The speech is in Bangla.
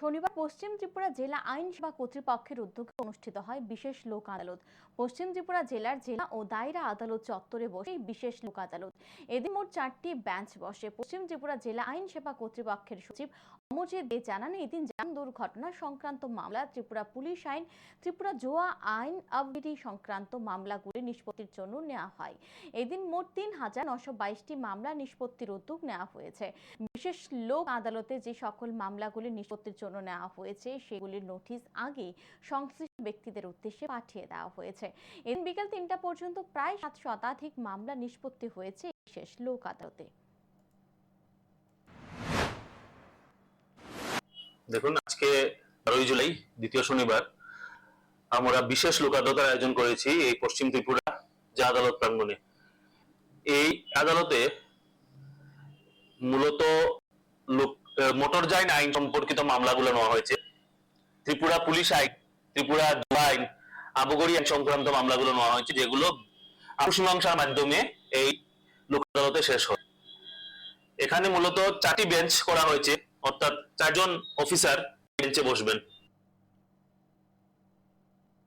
শনিবার পশ্চিম ত্রিপুরা জেলা আইন সেবা কর্তৃপক্ষের উদ্যোগে অনুষ্ঠিত হয় বিশেষ লোক আদালত। পশ্চিম ত্রিপুরা জেলার জেলা ও দায়রা আদালত চত্বরে বসে বিশেষ লোক আদালত। এদিন মোট চারটি বেঞ্চ বসে। পশ্চিম ত্রিপুরা জেলা আইন সেবা কর্তৃপক্ষের সচিব অমরজিৎ দে জানান এদিন যান দুর্ঘটনা সংক্রান্ত মামলা, ত্রিপুরা পুলিশ আইন, ত্রিপুরা জোয়া আইন আবগিরি সংক্রান্ত মামলাগুলি নিষ্পত্তির জন্য নেওয়া হয়। এদিন মোট তিন হাজার নশো বাইশটি মামলা নিষ্পত্তির উদ্যোগ নেওয়া হয়েছে। বিশেষ লোক আদালতে যে সকল মামলাগুলি নিষ্পত্তির জন্য নেওয়া হয়েছে, সেগুলির নোটিশ আগে সংশ্লিষ্ট ব্যক্তিদের উদ্দেশ্যে পাঠিয়ে দেওয়া হয়েছে। এদিন বিকেল তিনটা পর্যন্ত প্রায় সাত শতাধিক মামলা নিষ্পত্তি হয়েছে বিশেষ লোক আদালতে দেখুন, আজকে বারোই জুলাই, দ্বিতীয় শনিবার, আমরা বিশেষ লোক আদালতের আয়োজন করেছি এই পশ্চিম ত্রিপুরা যে আদালত প্রাঙ্গণে। এই আদালতে মূলত মোটরযান আইন সম্পর্কিত মামলাগুলো নেওয়া হয়েছে। ত্রিপুরা পুলিশ আইন, ত্রিপুরা আইন আবগরি আইন সংক্রান্ত মামলাগুলো নেওয়া হয়েছে, যেগুলো আনুষঙ্গিকার মাধ্যমে এই লোক আদালতে শেষ হয়। এখানে মূলত চারটি বেঞ্চ করা হয়েছে, অর্থাৎ চারজন অফিসার বেঞ্চে বসবেন।